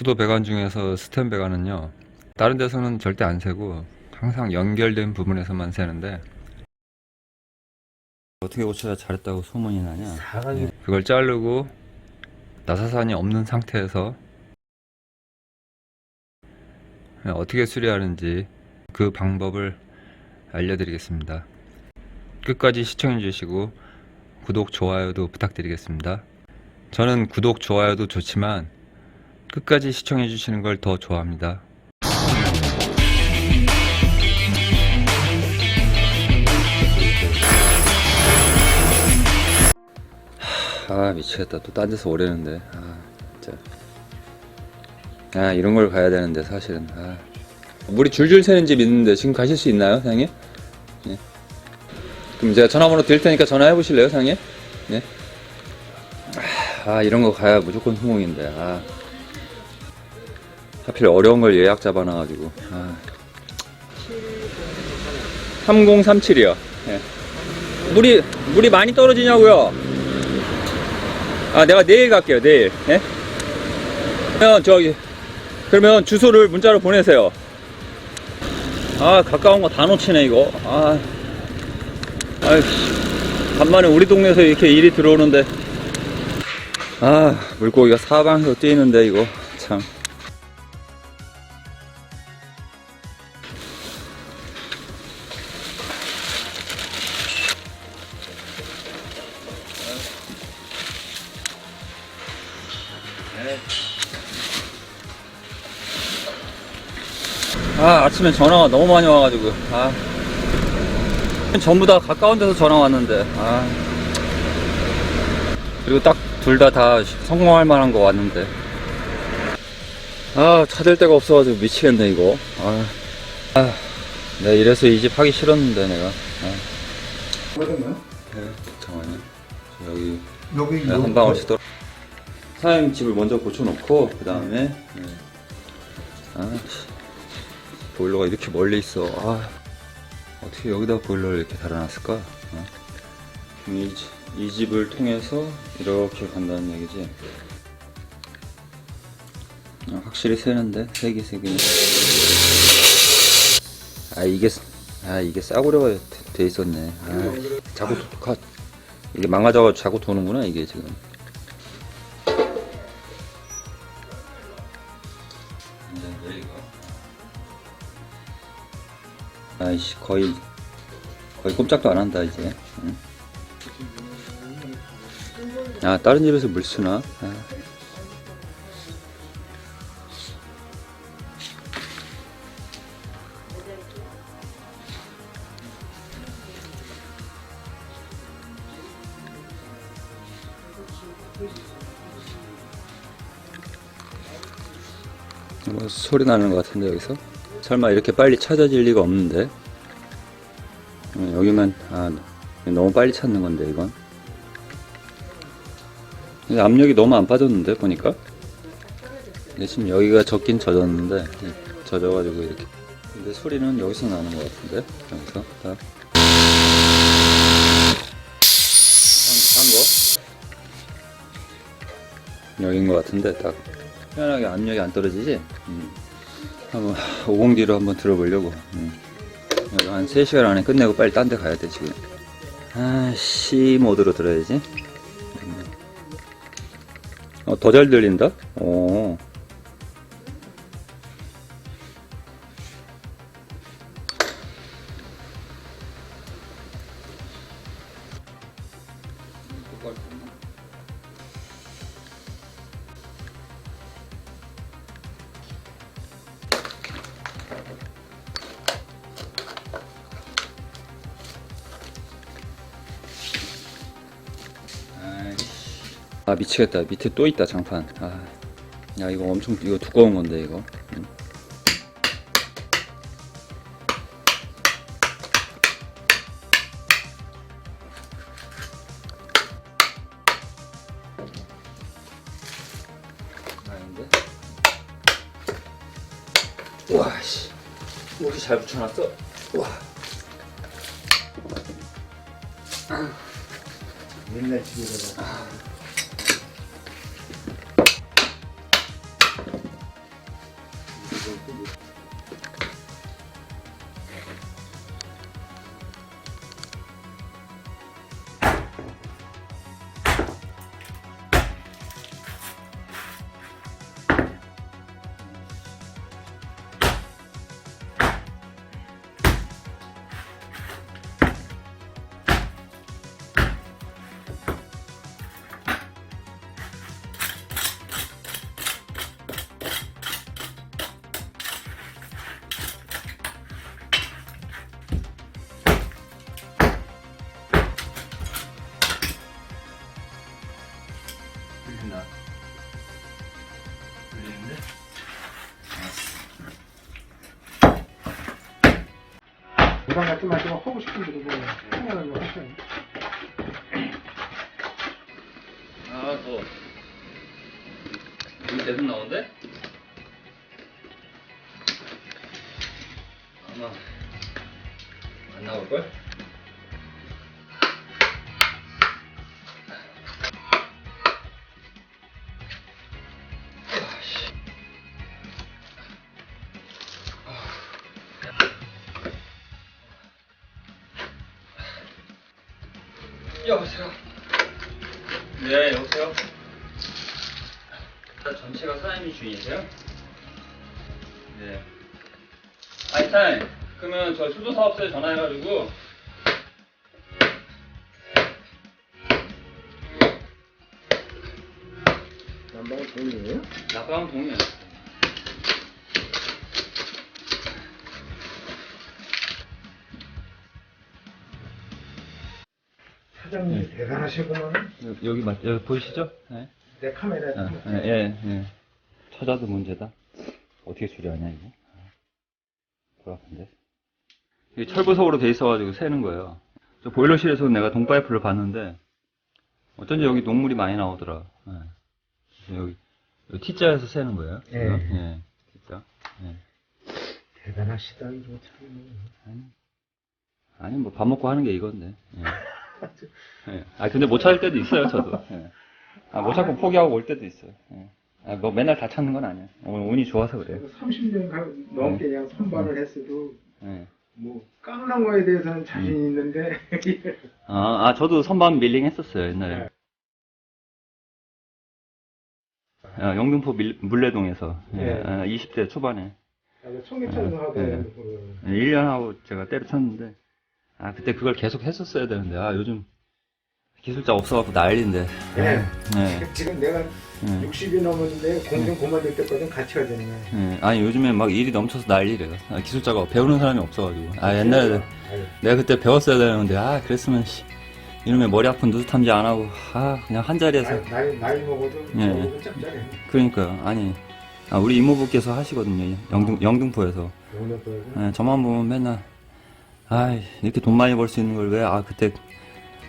수도 배관 중에서 스텐 배관은요 다른 데서는 절대 안 세고 항상 연결된 부분에서만 세는데 어떻게 고쳐야 잘했다고 소문이 나냐 사각이 그걸 자르고 나사산이 없는 상태에서 어떻게 수리하는지 그 방법을 알려드리겠습니다. 끝까지 시청해 주시고 구독, 좋아요도 부탁드리겠습니다. 저는 구독, 좋아요도 좋지만 끝까지 시청해 주시는 걸 더 좋아합니다. 아 미치겠다 또 딴 데서 오래는데 아 진짜 아 이런 걸 가야 되는데 사실은 아 물이 줄줄 새는 집 있는데 지금 가실 수 있나요 사장님? 네. 그럼 제가 전화번호 드릴 테니까 전화해 보실래요 사장님? 네. 아, 아, 이런 거 가야 무조건 성공인데 아 하필 어려운 걸 예약 잡아놔가지고. 아. 3037이요. 네. 물이 물이 많이 떨어지냐고요? 아 내가 내일 갈게요 내일. 예? 그러면 저기 그러면 주소를 문자로 보내세요. 아 가까운 거 다 놓치네 이거. 아. 아이씨. 간만에 우리 동네에서 이렇게 일이 들어오는데. 아 물고기가 사방으로 뛰는데 이거. 참 아 아침에 전화가 너무 많이 와가지고 아. 전부 다 가까운 데서 전화 왔는데 아. 그리고 딱둘다다 성공할 만한 거 왔는데. 아 찾을 데가 없어가지고 미치겠네 이거. 아, 아 내가 이래서 이 집 하기 싫었는데 내가. 아? 네, 잠깐만요. 여기 여기 네, 한 방울씩 떨어 사장님 집을 먼저 고쳐놓고 그 다음에 아 씨. 보일러가 이렇게 멀리 있어. 아 어떻게 여기다 보일러를 이렇게 달아놨을까? 어? 이, 지- 이 집을 통해서 이렇게 간다는 얘기지? 아, 확실히 새는데? 세기 세기 아 이게 쓰- 아 이게 싸구려가 돼, 돼 있었네. 아 자꾸 도- 가, 이게 망가져가지고 자꾸 도는구나 이게 지금 아이씨 거의 거의 꼼짝도 안 한다 이제 응. 아 다른 집에서 물 쓰나 아. 뭐 소리 나는 것 같은데 여기서 설마 이렇게 빨리 찾아질 리가 없는데 어, 여기만 아 너무 빨리 찾는 건데 이건 근데 압력이 너무 안 빠졌는데 보니까 지금 여기가 젖긴 젖었는데 이- 젖어가지고 이렇게 근데 소리는 여기서 나는 것 같은데 여기서 딱 한, 한 거? 여긴 것 같은데 딱 희한하게 압력이 안 떨어지지? 음. 한번 50D로 한번 들어보려고 음. 이거 한 3시간 안에 끝내고 빨리 딴 데 가야 돼 지금 아 C 모드로 들어야지 음. 어, 더 잘 들린다? 오. 아 미치겠다. 밑에 또 있다 장판. 아, 야 이거 엄청 이거 두꺼운 건데 이거. 음. 아닌데? 우와 씨. 이렇게 잘 붙여놨어? 우와. 옛날 집에다 부담 갖지 마시고 싶은 대로 뭐 생각을 뭐 하셔요. 아, 더. 여기 계속 나오는데? 여보세요? 네, 여보세요? 일단 전체가 사장님이 주인이세요? 네. 아니, 사장님. 그러면 저 수도사업소에 전화해가지고 남방은 돈이에요? 낙방 동의해. 사장님 대단하시구만. 여기 맞, 여기 보이시죠? 네. 내 카메라에 아, 예, 예, 예. 찾아도 문제다. 어떻게 줄여하냐, 이거? 그 아픈데. 이게 철부석으로 돼 있어가지고 새는 거예요. 저 보일러실에서 내가 동파이프를 봤는데, 어쩐지 여기 녹물이 많이 나오더라. 예. 여기, 여기 T자에서 새는 거예요. 예. 예. T자. 예. 대단하시다 이거 참. 아니, 아니, 뭐 밥 먹고 하는 게 이건데. 예. 예. 아, 근데 못 찾을 때도 있어요, 저도. 예. 아, 못 찾고 포기하고 올 때도 있어요. 예. 아, 뭐 맨날 다 찾는 건 아니야. 오늘 운이 좋아서 그래요. 30년 가- 넘게 그냥 선발을 음. 했어도 예. 뭐 깡난 거에 대해서는 자신 음. 있는데 아, 아, 저도 선반 밀링 했었어요, 옛날에. 네. 아, 영등포 밀, 물레동에서. 예, 네. 아, 20대 초반에. 나도 청계천 네. 네. 그 1년 하고 제가 때려쳤는데. 아, 그때 그걸 계속 했었어야 되는데. 아, 요즘 기술자 없어갖고 난리인데. 네. 네. 지금 내가 네. 60이 넘었는데 공정 그만둘 때까지는 같이 가야 되는 거야. 예, 아니, 요즘에 막 일이 넘쳐서 난리래요. 아, 기술자가 배우는 사람이 없어가지고. 아, 옛날에 아유, 내가 그때 배웠어야 되는데, 아, 그랬으면, 씨. 이놈의 머리 아픈 누수 탐지 안 하고, 아, 그냥 한 자리에서. 나이, 나이, 먹어도 예. 짭짤해. 그러니까요. 아니, 아, 우리 이모부께서 하시거든요. 영등, 영등포에서. 또 예, 저만 보면 맨날, 아 이렇게 돈 많이 벌 수 있는 걸 왜, 아, 그때,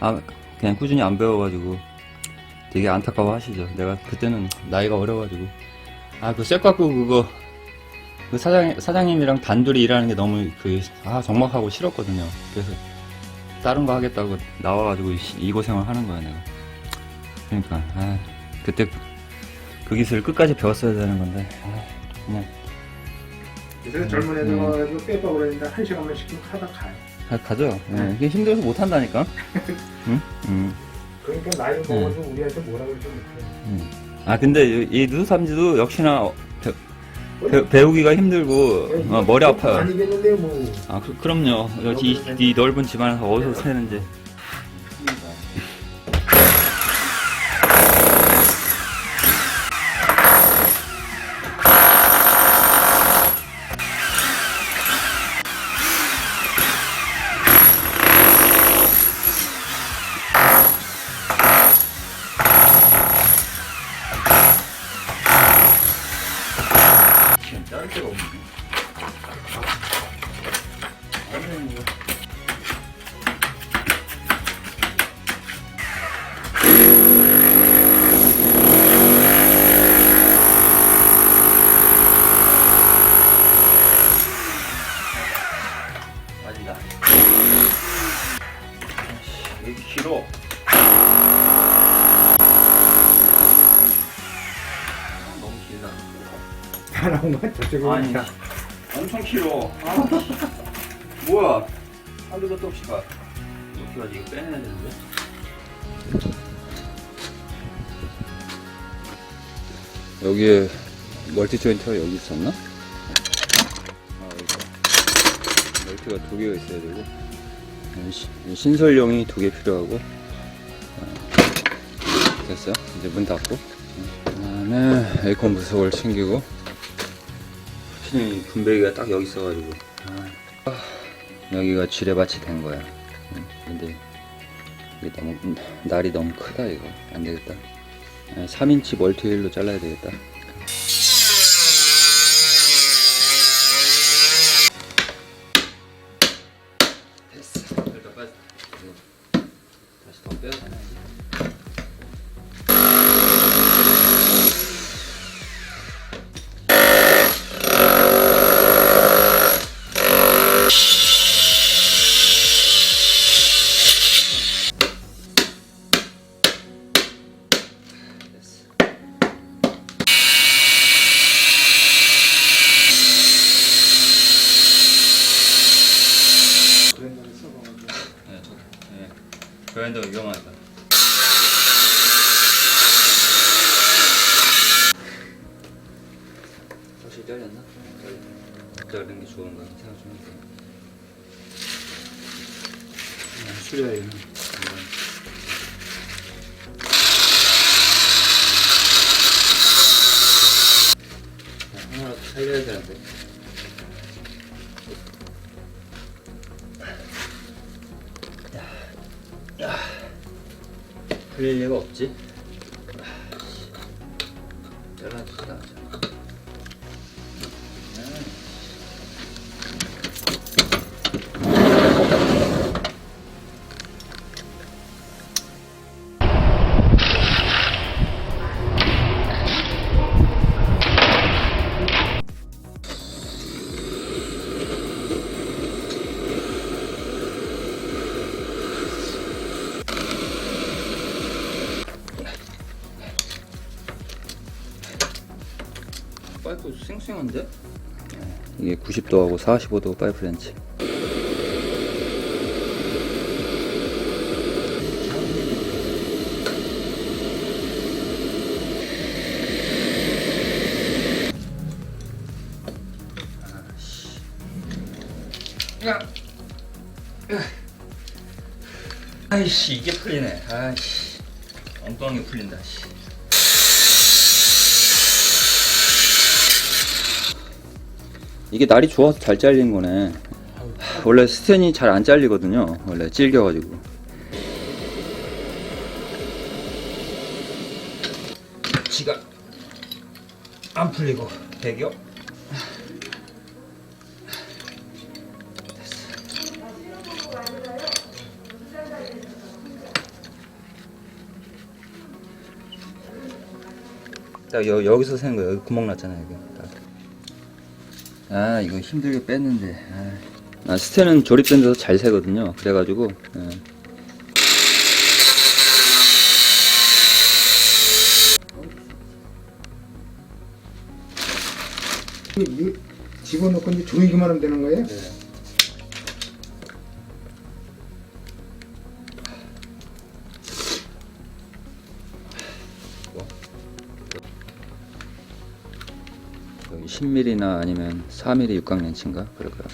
아, 그냥 꾸준히 안 배워가지고 되게 안타까워 하시죠. 내가 그때는 나이가 어려가지고. 아, 그 쇠깎고 그거, 그 사장, 사장님이랑 단둘이 일하는 게 너무 그, 아, 적막하고 싫었거든요. 그래서 다른 거 하겠다고 나와가지고 이, 이 고생을 하는 거야, 내가. 그러니까, 아, 그때 그 기술을 끝까지 배웠어야 되는 건데, 아, 그냥. 그래서 젊은 애들 음. 와가지고 빼빠고 그러는데 한 시간만 시키면 하다 가요. 가, 가죠. 예, 네. 이게 힘들어서 못 한다니까. 응? 응. 그러니까 나이 먹어도 우리한테 뭐라 그러지 못해. 응. 아 근데 이- 이 누수삼지도 역시나 배, 배우기가 힘들고 어, 머리 아파요. 아니겠는데 뭐. 아 그, 럼요 이, 이 넓은 집안에서 어디서 새는지. 다 나온 거야? 저쪽으로. 아니, 다. 엄청 길어. 아, 뭐야? 한두 것도 없이 가. 어떻게 하지? 이거 빼내야 되는데? 여기에 멀티 조인트가 여기 있었나? 아, 여기 멀티가 두 개가 있어야 되고 음, 시- 신설용이 두 개 필요하고 아, 됐어요? 이제 문 닫고 그 다음에 에어컨 부속을 챙기고 하필 분배기가 딱 여기 있어가지고. 아, 여기가 지뢰밭이 된 거야. 근데 이게 너무 날이 너무 크다 이거. 안 되겠다. 아, 3인치 멀티일로 잘라야 되겠다. 됐어. 네. 다시 더 빼야 되나? 잘렸나? 자르는 게 좋은가 생각 좀 해볼게. 수리해야 하나라도 살려야 되는데. 야, 야, 풀릴 리가 없지. 쌩쌩한데? 이게 90도하고 45도 파이프 렌치. 야, 아이씨 이게 풀리네. 아이씨 엉뚱한 게 풀린다. 씨. 이게 날이 좋아서 잘 잘리는 거네. 원래 스텐이 잘 안 잘리거든요. 원래 질겨가지고. 지가 안 풀리고 배겨. 딱 여, 여기서 새는 거야. 여기 구멍 났잖아 여기. 딱. 아 이거 힘들게 뺐는데 아, 아, 스테는 조립된 데서 잘 새거든요 그래가지고 예. 이 집어넣고 이제 조이기만 하면 되는 거예요? 여 10mm나 아니면 4mm 육각 렌치인가? 그럴 거야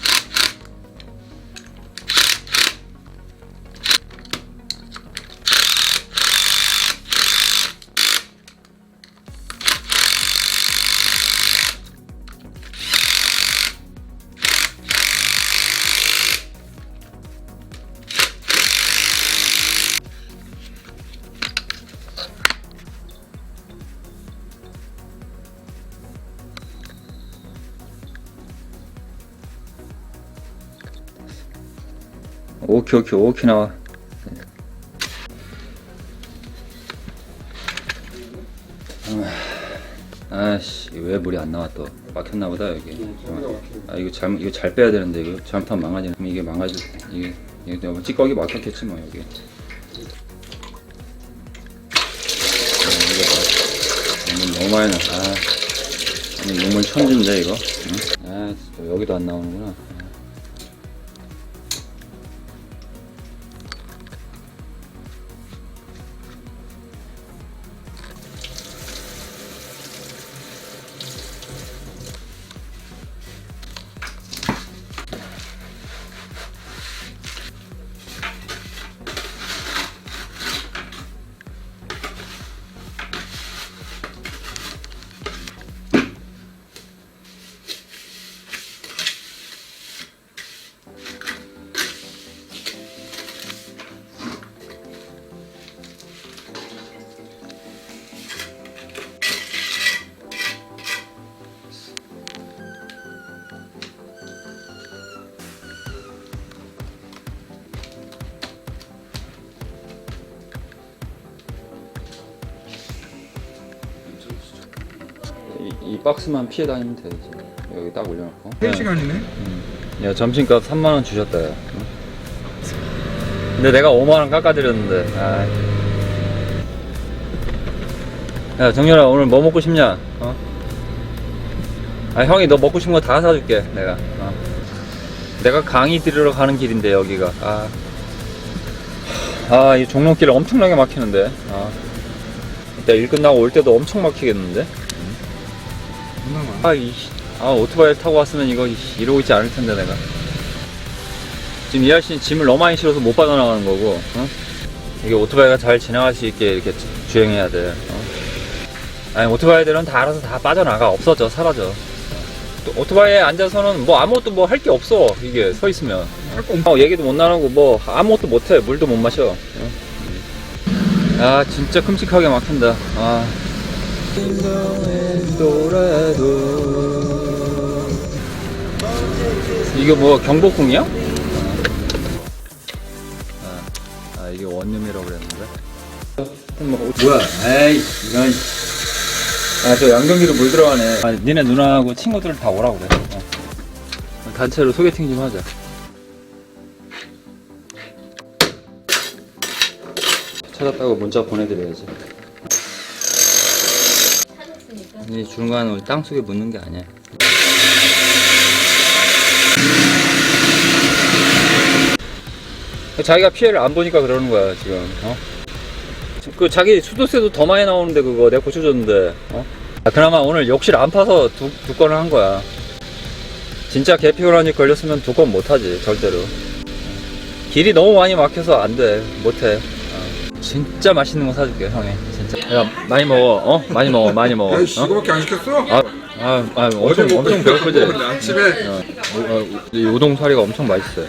오케이 오케이 오케이 나와. 아씨 왜 물이 안 나와 또? 막혔나 보다 여기. 아 이거 잘못 이거 잘 빼야 되는데 이거 잘못하면 망가지는 그럼 이게 망가질 이게 이게 너무 찌꺼기 막혔겠지 뭐 여기. 아, 이거 뭐, 너무 많이 나. 아, 아니 용물 천진데 이거? 응? 아또 여기도 안 나오는구나 박스만 피해 다니면 돼 이제 여기 딱 올려놓고 3시간이네? 야 점심값 3만 원 주셨다 야 응? 근데 내가 5만 원 깎아드렸는데 아이. 야 정렬아 오늘 뭐 먹고 싶냐 어? 아 형이 너 먹고 싶은 거 다 사줄게 내가 어. 내가 강의 들으러 가는 길인데 여기가 아 아, 이 종로길 엄청나게 막히는데. 아. 이따 일 끝나고 올 때도 엄청 막히겠는데. 아, 이, 아, 오토바이 타고 왔으면 이거 이러고 있지 않을 텐데, 내가. 지금 이 아저씨는 짐을 너무 많이 실어서 못 빠져나가는 거고, 어? 이게 오토바이가 잘 지나갈 수 있게 이렇게 주- 주행해야 돼. 어? 아니, 오토바이들은 다 알아서 다 빠져나가. 없어져, 사라져. 또 오토바이에 앉아서는 뭐 아무것도 뭐 할 게 없어. 이게 서 있으면. 어, 얘기도 못 나누고 뭐 아무것도 못 해. 물도 못 마셔. 어? 아, 진짜 끔찍하게 막힌다. 아. 이게 뭐 경복궁이야? 아, 아 이게 원룸이라고 그랬는데. 뭐, 뭐야? 에이 이건. 아저 양경기로 물 들어가네. 아 니네 누나하고 친구들 다 오라 그래. 어. 단체로 소개팅 좀 하자. 찾았다고 문자 보내드려야지. 이 중간은 땅 속에 묻는 게 아니야. 자기가 피해를 안 보니까 그러는 거야 지금. 어? 그 자기 수도세도 더 많이 나오는데 그거 내가 고쳐줬는데. 어? 아, 그나마 오늘 욕실 안 파서 두, 두 건을 한 거야. 진짜 개피곤한이 걸렸으면 두 건 못하지 절대로. 길이 너무 많이 막혀서 안 돼. 못해. 어. 진짜 맛있는 거 사줄게 형이. 진짜. 야 많이 먹어. 어? 많이 먹어. 많이 먹어. 야, 어? 이거밖에 안 시켰어? 아, 아, 아 엄청 엄청 배고프지. 아침에 어, 어, 이 우동 사리가 엄청 맛있어요.